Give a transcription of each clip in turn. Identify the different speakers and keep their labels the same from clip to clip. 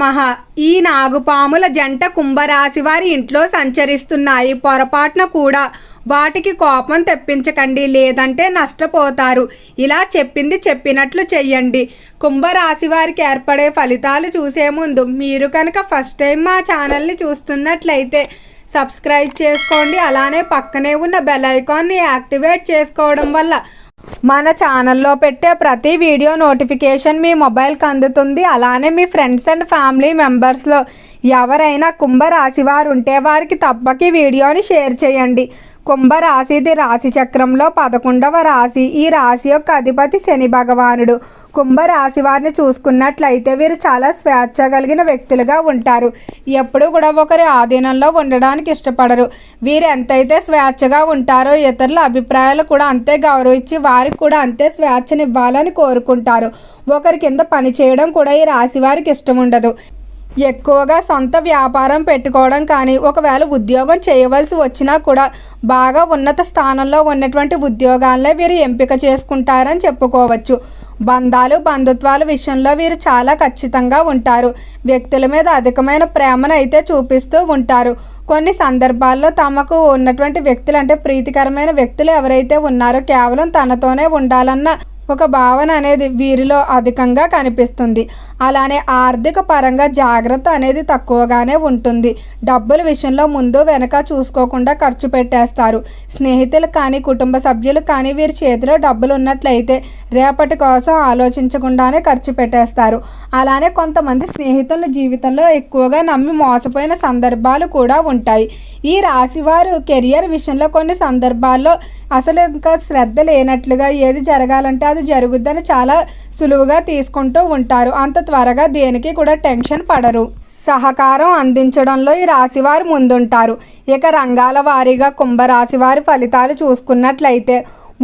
Speaker 1: మహా ఈ నాగుపాముల జంట కుంభరాశి వారి ఇంట్లో సంచరిస్తున్నాయి. పొరపాటున కూడా వాటికి కోపం తెప్పించకండి లేదంటే నష్టపోతారు. ఇలా చెప్పింది చెప్పినట్లు చెయ్యండి. కుంభరాశి వారికి ఏర్పడే ఫలితాలు చూసే ముందు మీరు కనుక ఫస్ట్ టైం మా ఛానల్ని చూస్తున్నట్లయితే సబ్స్క్రైబ్ చేసుకోండి. అలానే పక్కనే ఉన్న బెల్ ఐకాన్ని యాక్టివేట్ చేసుకోవడం వల్ల మన ఛానల్లో పెట్టే ప్రతి వీడియో నోటిఫికేషన్ మీ మొబైల్కి అందుతుంది. అలానే మీ ఫ్రెండ్స్ అండ్ ఫ్యామిలీ మెంబర్స్లో ఎవరైనా కుంభరాశి వారు ఉంటే వారికి తప్పక ఈ వీడియోని షేర్ చేయండి. కుంభరాశిది రాశి చక్రంలో పదకొండవ రాశి. ఈ రాశి యొక్క అధిపతి శని భగవానుడు. కుంభరాశి వారిని చూసుకున్నట్లయితే వీరు చాలా స్వేచ్ఛ కలిగిన వ్యక్తులుగా ఉంటారు. ఎప్పుడూ కూడా ఒకరి ఆధీనంలో ఉండడానికి ఇష్టపడరు. వీరు ఎంతైతే స్వేచ్ఛగా ఉంటారో ఇతరుల అభిప్రాయాలు కూడా అంతే గౌరవించి వారికి కూడా అంతే స్వేచ్ఛనివ్వాలని కోరుకుంటారు. ఒకరి కింద పని చేయడం కూడా ఈ రాశి వారికి ఇష్టం ఉండదు. ఎక్కువగా సొంత వ్యాపారం పెట్టుకోవడం కానీ ఒకవేళ ఉద్యోగం చేయవలసి వచ్చినా కూడా బాగా ఉన్నత స్థానంలో ఉన్నటువంటి ఉద్యోగాలనే వీరు ఎంపిక చేసుకుంటారని చెప్పుకోవచ్చు. బంధాలు బంధుత్వాల విషయంలో వీరు చాలా ఖచ్చితంగా ఉంటారు. వ్యక్తుల మీద అధికమైన ప్రేమను అయితే చూపిస్తూ ఉంటారు. కొన్ని సందర్భాల్లో తమకు ఉన్నటువంటి వ్యక్తులు అంటే ప్రీతికరమైన వ్యక్తులు ఎవరైతే ఉన్నారో కేవలం తనతోనే ఉండాలన్న ఒక భావన అనేది వీరిలో అధికంగా కనిపిస్తుంది. అలానే ఆర్థిక పరంగా జాగ్రత్త అనేది తక్కువగానే ఉంటుంది. డబ్బుల విషయంలో ముందు వెనక చూసుకోకుండా ఖర్చు పెట్టేస్తారు. స్నేహితులు కానీ కుటుంబ సభ్యులు కానీ వీరి చేతిలో డబ్బులు ఉన్నట్లయితే రేపటి కోసం ఆలోచించకుండానే ఖర్చు పెట్టేస్తారు. అలానే కొంతమంది స్నేహితుల జీవితంలో ఎక్కువగా నమ్మి మోసపోయిన సందర్భాలు కూడా ఉంటాయి. ఈ రాశి వారు కెరియర్ విషయంలో కొన్ని సందర్భాల్లో అసలు ఇంకా శ్రద్ధ లేనట్లుగా ఏది జరగాలంటే అది జరుగుద్దని చాలా సులువుగా తీసుకుంటూ ఉంటారు. అంత త్వరగా దేనికి కూడా టెన్షన్ పడరు. సహకారం అందించడంలో ఈ రాశివారు ముందుంటారు. ఇక రంగాల వారీగా కుంభరాశి వారి ఫలితాలు చూసుకున్నట్లయితే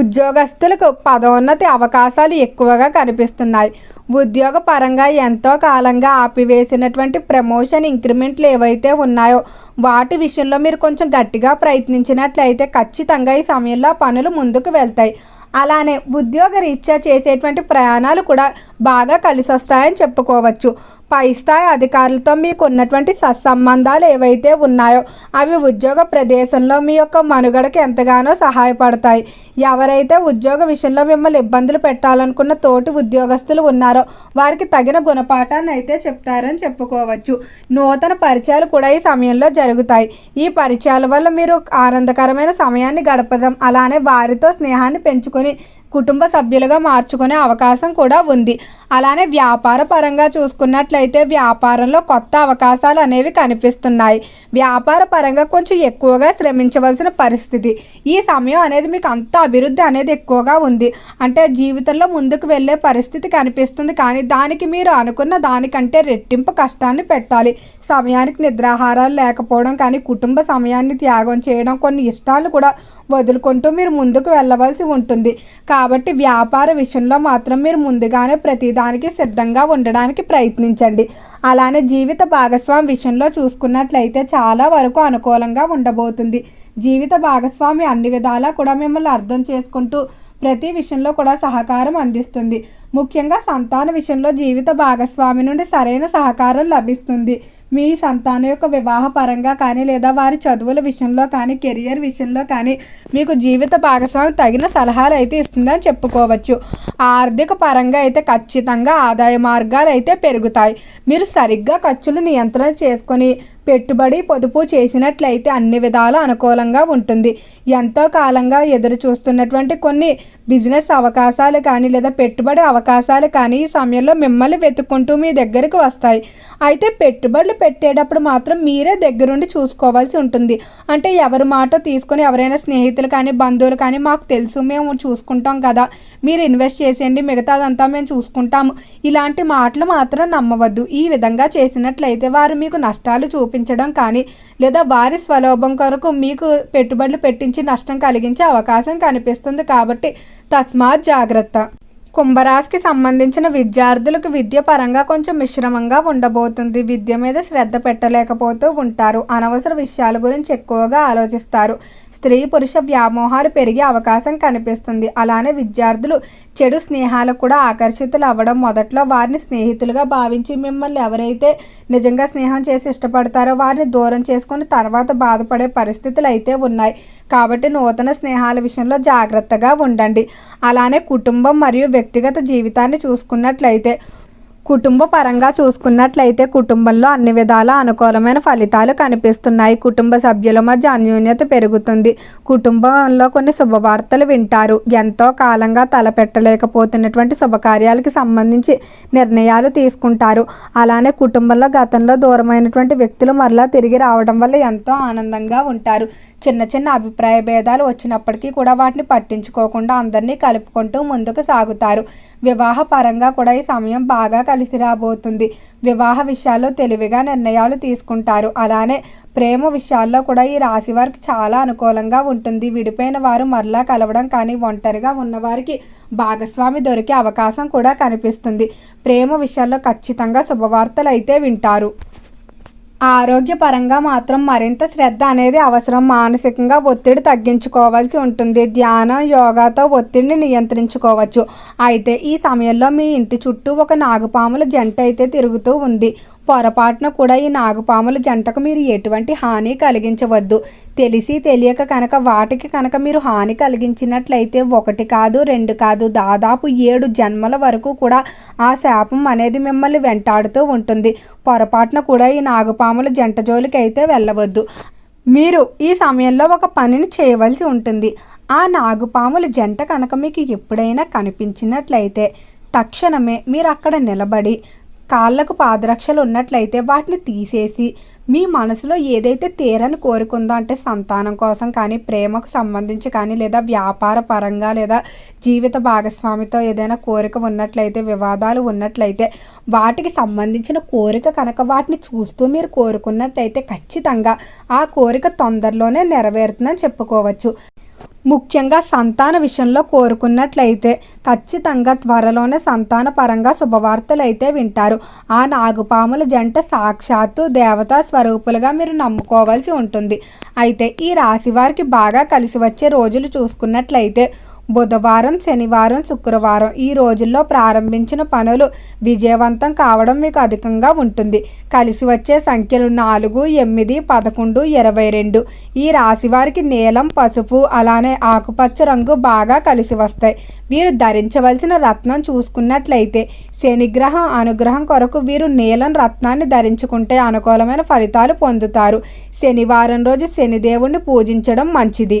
Speaker 1: ఉద్యోగస్తులకు పదోన్నతి అవకాశాలు ఎక్కువగా కనిపిస్తున్నాయి. ఉద్యోగ పరంగా ఎంతో కాలంగా ఆపివేసినటువంటి ప్రమోషన్ ఇంక్రిమెంట్లు ఏవైతే ఉన్నాయో వాటి విషయంలో మీరు కొంచెం గట్టిగా ప్రయత్నించినట్లయితే ఖచ్చితంగా ఈ సమయంలో పనులు ముందుకు వెళ్తాయి. అలానే ఉద్యోగ రీత్యా చేసేటువంటి ప్రయాణాలు కూడా బాగా కలిసి వస్తాయని చెప్పుకోవచ్చు. పై స్థాయి అధికారులతో మీకు ఉన్నటువంటి సత్సంబంధాలు ఏవైతే ఉన్నాయో అవి ఉద్యోగ ప్రదేశంలో మీ యొక్క మనుగడకు ఎంతగానో సహాయపడతాయి. ఎవరైతే ఉద్యోగ విషయంలో మిమ్మల్ని ఇబ్బందులు పెట్టాలనుకున్న తోటి ఉద్యోగస్తులు ఉన్నారో వారికి తగిన గుణపాఠాన్ని అయితే చెప్తారని చెప్పుకోవచ్చు. నూతన పరిచయాలు కూడా ఈ సమయంలో జరుగుతాయి. ఈ పరిచయాల వల్ల మీరు ఆనందకరమైన సమయాన్ని గడపడం అలానే వారితో స్నేహాన్ని పెంచుకొని కుటుంబ సభ్యులుగా మార్చుకునే అవకాశం కూడా ఉంది. అలానే వ్యాపార పరంగా చూసుకున్నట్లయితే వ్యాపారంలో కొత్త అవకాశాలు అనేవి కనిపిస్తున్నాయి. వ్యాపార పరంగా కొంచెం ఎక్కువగా శ్రమించవలసిన పరిస్థితి. ఈ సమయం అనేది మీకు అంత అభివృద్ధి అనేది ఎక్కువగా ఉంది. అంటే జీవితంలో ముందుకు వెళ్ళే పరిస్థితి కనిపిస్తుంది. కానీ దానికి మీరు అనుకున్న దానికంటే రెట్టింపు కష్టాన్ని పెట్టాలి. సమయానికి నిద్రాహారాలు లేకపోవడం కానీ కుటుంబ సమయాన్ని త్యాగం చేయడం కొన్ని ఇష్టాలు కూడా వదులుకుంటూ మీరు ముందుకు వెళ్ళవలసి ఉంటుంది. కా కాబట్టి వ్యాపార విషయంలో మాత్రం మీరు ముందుగానే ప్రతిదానికి సిద్ధంగా ఉండడానికి ప్రయత్నించండి. అలానే జీవిత భాగస్వామి విషయంలో చూసుకున్నట్లయితే చాలా వరకు అనుకూలంగా ఉండబోతుంది. జీవిత భాగస్వామి అన్ని విధాలా కూడా మిమ్మల్ని అర్థం చేసుకుంటూ ప్రతి విషయంలో కూడా సహకారం అందిస్తుంది. ముఖ్యంగా సంతాన విషయంలో జీవిత భాగస్వామి నుండి సరైన సహకారం లభిస్తుంది. మీ సంతానం యొక్క వివాహ పరంగా కానీ లేదా వారి చదువుల విషయంలో కానీ కెరియర్ విషయంలో కానీ మీకు జీవిత భాగస్వామి తగిన సలహాలు అయితే ఇస్తుందని చెప్పుకోవచ్చు. ఆర్థిక పరంగా అయితే ఖచ్చితంగా ఆదాయ మార్గాలు అయితే పెరుగుతాయి. మీరు సరిగ్గా ఖర్చులు నియంత్రణ చేసుకొని పెట్టుబడి పొదుపు చేసినట్లయితే అన్ని విధాలు అనుకూలంగా ఉంటుంది. ఎంతో కాలంగా ఎదురు చూస్తున్నటువంటి కొన్ని బిజినెస్ అవకాశాలు కానీ లేదా పెట్టుబడి అవకాశాలు కానీ ఈ సమయంలో మిమ్మల్ని వెతుక్కుంటూ మీ దగ్గరికి వస్తాయి. అయితే పెట్టుబడులు పెట్టేటప్పుడు మాత్రం మీరే దగ్గరుండి చూసుకోవాల్సి ఉంటుంది. అంటే ఎవరి మాట తీసుకొని ఎవరైనా స్నేహితులు కానీ బంధువులు కానీ మాకు తెలుసు మేము చూసుకుంటాం కదా. మీరు ఇన్వెస్ట్ చేసేయండి మిగతాదంతా మేము చూసుకుంటాము. ఇలాంటి మాటలు మాత్రం నమ్మవద్దు. ఈ విధంగా చేసినట్లయితే వారు మీకు నష్టాలు చూపు చూపించడం కానీ లేదా వారి స్వలోభం కొరకు మీకు పెట్టుబడులు పెట్టించి నష్టం కలిగించే అవకాశం కనిపిస్తుంది కాబట్టి తస్మాత్ జాగ్రత్త. కుంభరాశికి సంబంధించిన విద్యార్థులకు విద్య పరంగా కొంచెం మిశ్రమంగా ఉండబోతుంది. విద్య మీద శ్రద్ధ పెట్టలేకపోతూ ఉంటారు. అనవసర విషయాల గురించి ఎక్కువగా ఆలోచిస్తారు. స్త్రీ పురుష వ్యామోహాలు పెరిగే అవకాశం కనిపిస్తుంది. అలానే విద్యార్థులు చెడు స్నేహాలకు కూడా ఆకర్షితులు అవ్వడం మొదట్లో వారిని స్నేహితులుగా భావించి మిమ్మల్ని ఎవరైతే నిజంగా స్నేహం చేసి ఇష్టపడతారో వారిని దూరం చేసుకుని తర్వాత బాధపడే పరిస్థితులు అయితే ఉన్నాయి. కాబట్టి నూతన స్నేహాల విషయంలో జాగ్రత్తగా ఉండండి. అలానే కుటుంబం మరియు వ్యక్తిగత జీవితాన్ని చూసుకున్నట్లయితే కుటుంబ పరంగా చూసుకున్నట్లయితే కుటుంబంలో అన్ని విధాల అనుకూలమైన ఫలితాలు కనిపిస్తున్నాయి. కుటుంబ సభ్యుల మధ్య అన్యోన్యత పెరుగుతుంది. కుటుంబంలో కొన్ని శుభవార్తలు వింటారు. ఎంతో కాలంగా తలపెట్టలేకపోతున్నటువంటి శుభకార్యాలకి సంబంధించి నిర్ణయాలు తీసుకుంటారు. అలానే కుటుంబంలో గతంలో దూరమైనటువంటి వ్యక్తులు మరలా తిరిగి రావడం వల్ల ఎంతో ఆనందంగా ఉంటారు. చిన్న చిన్న అభిప్రాయ భేదాలు వచ్చినప్పటికీ కూడా వాటిని పట్టించుకోకుండా అందరినీ కలుపుకుంటూ ముందుకు సాగుతారు. వివాహ పరంగా కూడా ఈ సమయం బాగా కలిసి రాబోతుంది. వివాహ విషయాల్లో తెలివిగా నిర్ణయాలు తీసుకుంటారు. అలానే ప్రేమ విషయాల్లో కూడా ఈ రాశి వారికి చాలా అనుకూలంగా ఉంటుంది. విడిపోయిన వారు మరలా కలవడం కానీ ఒంటరిగా ఉన్నవారికి భాగస్వామి దొరికే అవకాశం కూడా కనిపిస్తుంది. ప్రేమ విషయాల్లో ఖచ్చితంగా శుభవార్తలు అయితే వింటారు. ఆరోగ్యపరంగా మాత్రం మరింత శ్రద్ధ అనేది అవసరం. మానసికంగా ఒత్తిడి తగ్గించుకోవాల్సి ఉంటుంది. ధ్యానం యోగాతో ఒత్తిడిని నియంత్రించుకోవచ్చు. అయితే ఈ సమయంలో మీ ఇంటి చుట్టూ ఒక నాగుపాముల జంట అయితే తిరుగుతూ ఉంది. పొరపాటున కూడా ఈ నాగుపాముల జంటకు మీరు ఎటువంటి హాని కలిగించవద్దు. తెలిసి తెలియక కనుక వాటికి కనుక మీరు హాని కలిగించినట్లయితే ఒకటి కాదు రెండు కాదు దాదాపు ఏడు జన్మల వరకు కూడా ఆ శాపం అనేది మిమ్మల్ని వెంటాడుతూ ఉంటుంది. పొరపాటున కూడా ఈ నాగుపాముల జంట జోలికి అయితే వెళ్ళవద్దు. మీరు ఈ సమయంలో ఒక పనిని చేయవలసి ఉంటుంది. ఆ నాగుపాముల జంట కనుక మీకు ఎప్పుడైనా కనిపించినట్లయితే తక్షణమే మీరు అక్కడ నిలబడి కాళ్ళకు పాదరక్షలు ఉన్నట్లయితే వాటిని తీసేసి మీ మనసులో ఏదైతే తీరని కోరుకుందో అంటే సంతానం కోసం కానీ ప్రేమకు సంబంధించి కానీ లేదా వ్యాపార పరంగా లేదా జీవిత భాగస్వామితో ఏదైనా కోరిక ఉన్నట్లయితే వివాదాలు ఉన్నట్లయితే వాటికి సంబంధించిన కోరిక కనుక వాటిని చూస్తూ మీరు కోరుకున్నట్లయితే ఖచ్చితంగా ఆ కోరిక తొందరలోనే నెరవేరుతుందని చెప్పుకోవచ్చు. ముఖ్యంగా సంతాన విషయంలో కోరుకున్నట్లయితే ఖచ్చితంగా త్వరలోనే సంతాన పరంగా శుభవార్తలు అయితే వింటారు. ఆ నాగుపాముల జంట సాక్షాత్తు దేవతా స్వరూపులుగా మీరు నమ్ముకోవాల్సి ఉంటుంది. అయితే ఈ రాశి వారికి బాగా కలిసి వచ్చే రోజులు చూసుకున్నట్లయితే బుధవారం శనివారం శుక్రవారం ఈ రోజుల్లో ప్రారంభించిన పనులు విజయవంతం కావడం మీకు అధికంగా ఉంటుంది. కలిసి వచ్చే సంఖ్యలు నాలుగు ఎనిమిది పదకొండు ఇరవై రెండు. ఈ రాశి వారికి నీలం పసుపు అలానే ఆకుపచ్చ రంగు బాగా కలిసి వస్తాయి. వీరు ధరించవలసిన రత్నం చూసుకున్నట్లయితే శనిగ్రహం అనుగ్రహం కొరకు వీరు నీలం రత్నాన్ని ధరించుకుంటే అనుకూలమైన ఫలితాలు పొందుతారు. శనివారం రోజు శనిదేవుణ్ణి పూజించడం మంచిది.